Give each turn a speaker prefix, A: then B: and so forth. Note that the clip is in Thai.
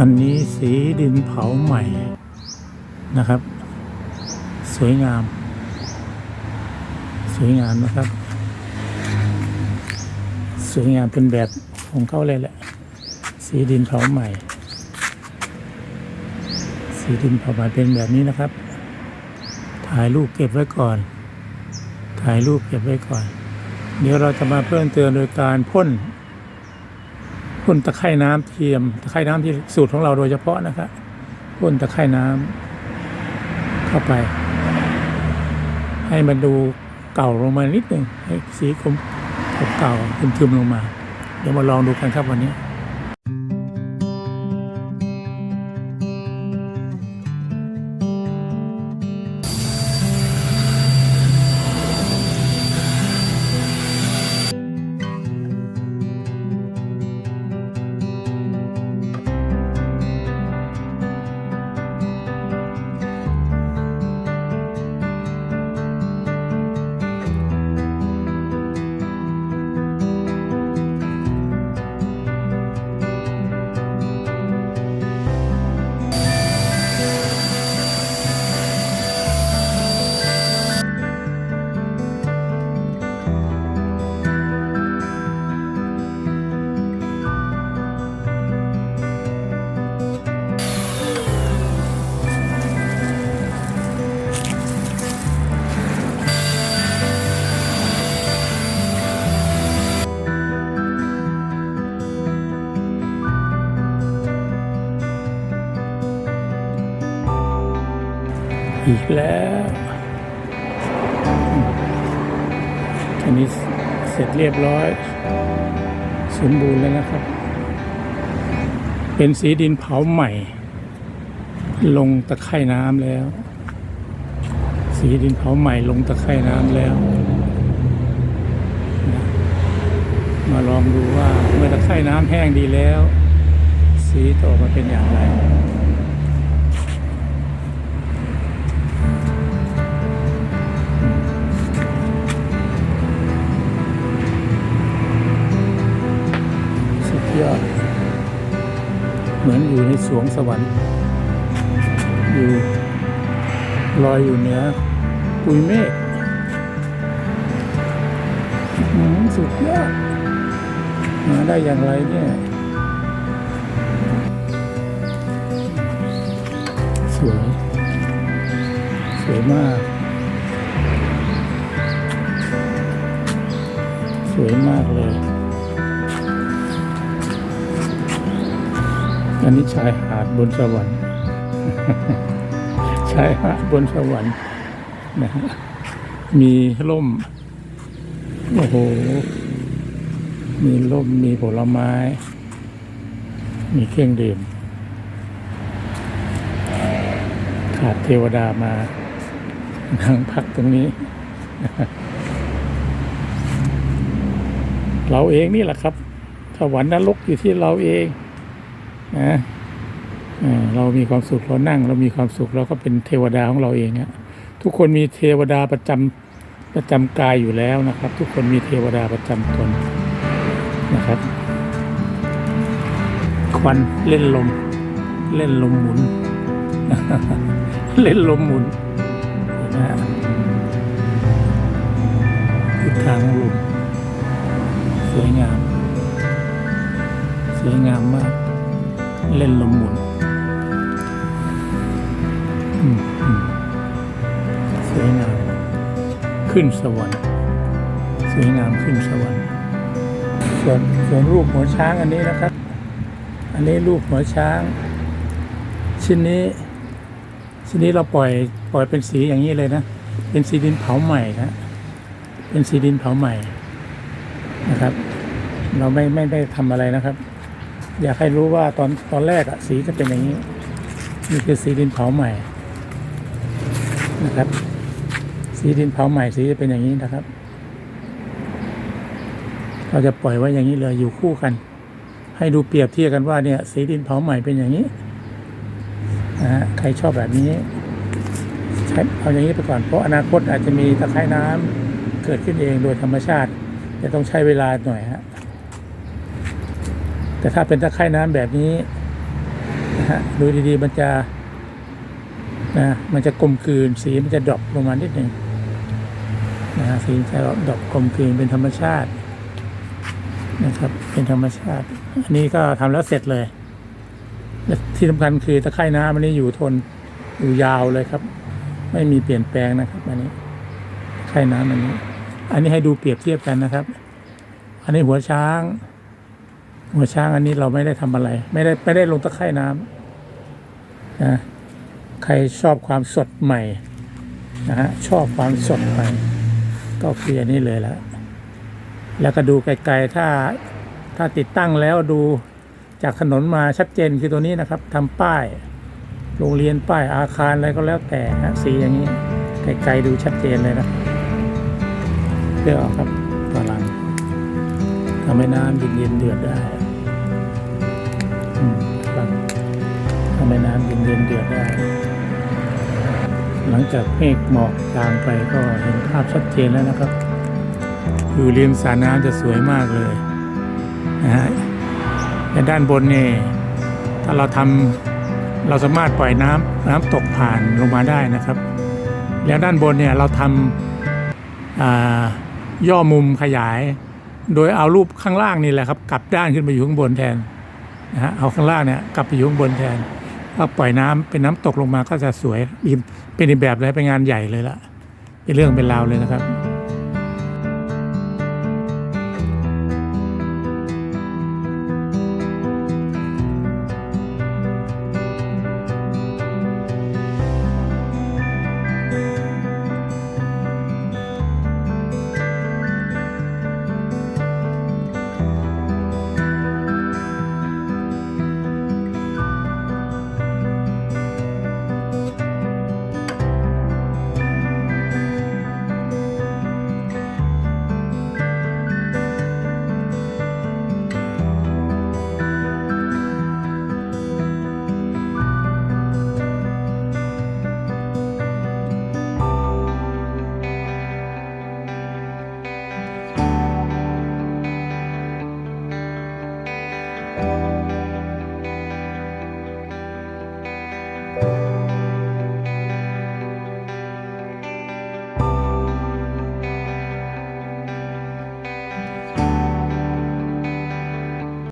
A: อันนี้สีดินเผาใหม่นะครับ สวยงาม สวยงามนะครับ สวยงามเป็นแบบของเขาเลยแหละ สีดินเผาใหม่ สีดินเผาใหม่เป็นแบบนี้นะครับ ถ่ายรูปเก็บไว้ก่อน ถ่ายรูปเก็บไว้ก่อน เดี๋ยวเราจะมาเพิ่มเติมโดยการพ่น พ่นตะไคร่น้ำเทียม ตะไคร่น้ำที่สูตรของเราโดยเฉพาะนะครับพ่นตะไคร่น้ำเข้าไป ให้มันดูเก่าลงมานิดหนึ่งให้สีคมเก่าๆทึมๆลงมา เดี๋ยวมาลองดูกันครับวันนี้ อีกแล้ว อันนี้เสร็จเรียบร้อย สมบูรณ์แล้วนะครับ เป็นสีดินเผาใหม่ ลงตะไคร่น้ำแล้ว สีดินเผาใหม่ลงตะไคร่น้ำแล้ว มาลองดูว่าเมื่อตะไคร่น้ำแห้งดีแล้ว สีจะอมาเป็นอย่างไร สวงสวรรค์ อยู่ลอยอยู่เหนือปุยเมฆสุดยอดมาได้อย่างไรเนี่ยสวยสวยมาก สวยมากเลย อันนี้ชายหาดบนสวรรค์ชายหาดบนสวรรค์นะฮะมีร่ม โอ้โห มีร่ม มีผลไม้ มีเครื่องดื่ม ขาดเทวดามา นั่งพักตรงนี้ เราเองนี่แหละครับสวรรค์นรกอยู่ที่เราเอง นะเรามีความสุขเรานั่ง เรามีความสุขเราก็เป็นเทวดาของเราเองอะทุกคนมีเทวดาประจำประจำกายอยู่แล้วนะครับ ทุกคนมีเทวดาประจำตนนะครับ ควันเล่นลม เล่นลมหมุน เล่นลมหมุนนะทิศทางลมสวยงาม สวยงามมาก เล่นลมหมุนสวยงาม ขึ้นสวรรค์สวยงามขึ้นสวรรค์ส่วนส่วนรูปหัวช้างอันนี้นะครับ อันนี้รูปหัวช้าง ชิ้นนี้ ชิ้นนี้เราปล่อยปล่อยเป็นสีอย่างนี้เลยนะ เป็นสีดินเผาใหม่นะเป็นสีดินเผาใหม่นะครับ เราไม่ไม่ได้ทำอะไรนะครับ อยากให้รู้ว่าตอนตอนแรกอะสีจะเป็นอย่างนี้ นี่คือสีดินเผาใหม่นะครับ สีดินเผาใหม่สีจะเป็นอย่างนี้นะครับ เราจะปล่อยไว้อย่างนี้เลยอยู่คู่กัน ให้ดูเปรียบเทียบกันว่าเนี่ยสีดินเผาใหม่เป็นอย่างนี้นะฮะใครชอบแบบนี้ใช้เอาอย่างนี้ไปก่อนเพราะอนาคตอาจจะมีตะไคร่น้ำเกิดขึ้นเองโดยธรรมชาติ จะต้องใช้เวลาหน่อยฮะ แต่ถ้าเป็นตะไคร่น้ำแบบนี้นะฮะดูดีๆมันจะนะมันจะกลมกลืนสีมันจะดรอปลงมานิดหนึ่งนะฮะสีจะดรอปกลมกลืนเป็นธรรมชาตินะครับ เป็นธรรมชาติ อันนี้ก็ทำแล้วเสร็จเลยและที่สำคัญคือตะไคร่น้ำอันนี้อยู่ทนอยู่ยาวเลยครับ ไม่มีเปลี่ยนแปลงนะครับ อันนี้ตะไคร่น้ำอันนี้ อันนี้ให้ดูเปรียบเทียบกันนะครับ อันนี้หัวช้าง หัวช้างอันนี้เราไม่ได้ทำอะไร ไม่ได้ไม่ได้ลงตะไคร่น้ำนะใครชอบความสดใหม่นะฮะชอบความสดใหม่ ก็คืออันนี้เลยแล้วแล้วก็ดูไกลๆถ้าถ้าติดตั้งแล้วดูจากถนนมาชัดเจนคือตัวนี้นะครับทำป้าย โรงเรียนป้ายอาคารอะไรก็แล้วแต่ฮะสีอย่างนี้ไกลๆดูชัดเจนเลยนะเลือกเอาครับพลังทำให้น้ำเย็นๆเดือดได้ ทำให้น้ำเย็นๆเดือดได้ หลังจากเมฆหมอกจางไปก็เห็นภาพชัดเจนแล้วนะครับ อยู่ริมสระน้ำจะสวยมากเลยนะฮะแต่ด้านบนนี่ถ้าเราทำเราสามารถปล่อยน้ำน้ำตกผ่านลงมาได้นะครับ แล้วด้านบนเนี่ยเราทำอ่าย่อมุมขยาย โดยเอารูปข้างล่างนี่แหละครับกลับด้านขึ้นไปอยู่ข้างบนแทนนะฮะเอาข้างล่างเนี่ยกลับไปอยู่ข้างบนแทน ถ้าปล่อยน้ำเป็นน้ำตกลงมาก็จะสวยเป็นอีกแบบเลยเป็นงานใหญ่เลยละเป็นเรื่องเป็นราวเลยนะครับ